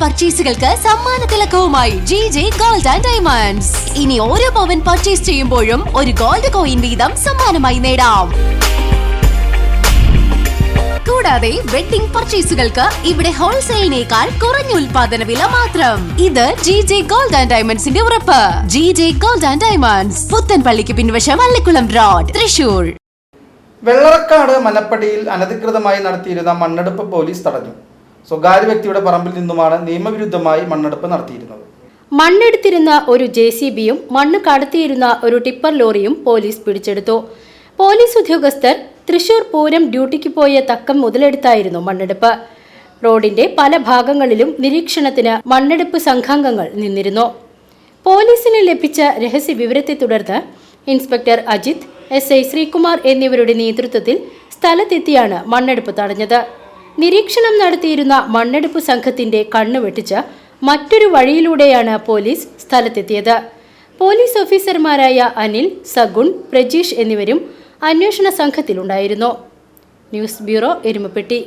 പർച്ചേസുകൾക്ക് സമ്മാന തിലക്കവുമായി G J gold and diamonds ഇനി ഓരോ പവൻ പർച്ചേസ് ചെയ്യുമ്പോഴും ഒരു ഗോൾഡ് കോയിൻ വീതം സമ്മാനമായി നേടാം. കൂടാതെ വെഡിംഗ് പർച്ചേസുകൾക്ക് ഇവിടെ ഹോൾസെയിലിനേക്കാൾ കുറഞ്ഞ ഉൽപാദന വില മാത്രം. ഇത് ജി ജെ ഗോൾഡ് ആൻഡ് ഡയമണ്ട്സിന്റെ ഉറപ്പ്. G J gold and diamonds പുത്തൻപള്ളിക്ക് പിൻവശം അള്ളിക്കുളം റോഡ് തൃശൂർ. വെള്ളറക്കാട് മലപ്പടിയിൽ അനധികൃതമായി നടത്തിയിരുന്ന മണ്ണെടുപ്പ് പോലീസ് തടഞ്ഞു. സ്വകാര്യ വ്യക്തിയുടെ പറമ്പിൽ നിന്നുമാണ് നിയമവിരുദ്ധമായി മണ്ണെടുപ്പ് നടത്തിയിരുന്നത്. മണ്ണെടുത്തിരുന്ന ഒരു ജെ സി ബിയും മണ്ണ് കടത്തിയിരുന്ന ഒരു ടിപ്പർ ലോറിയും പോലീസ് പിടിച്ചെടുത്തു. പോലീസ് ഉദ്യോഗസ്ഥർ തൃശൂർ പൂരം ഡ്യൂട്ടിക്ക് പോയ തക്കം മുതലെടുത്തായിരുന്നു മണ്ണെടുപ്പ്. റോഡിന്റെ പല ഭാഗങ്ങളിലും നിരീക്ഷണത്തിന് മണ്ണെടുപ്പ് സംഘാംഗങ്ങൾ നിന്നിരുന്നു. പോലീസിന് ലഭിച്ച രഹസ്യ വിവരത്തെ തുടർന്ന് inspector Ajith S I Sreekumar എന്നിവരുടെ നേതൃത്വത്തിൽ സ്ഥലത്തെത്തിയാണ് മണ്ണെടുപ്പ് തടഞ്ഞത്. നിരീക്ഷണം നടത്തിയിരുന്ന മണ്ണെടുപ്പ് സംഘത്തിന്റെ കണ്ണു വെട്ടിച്ച് മറ്റൊരു വഴിയിലൂടെയാണ് പോലീസ് സ്ഥലത്തെത്തിയത്. പോലീസ് ഓഫീസർമാരായ അനിൽ സഗുൺ പ്രജീഷ് എന്നിവരും അന്വേഷണ സംഘത്തിലുണ്ടായിരുന്നു. News bureau Erumapetty.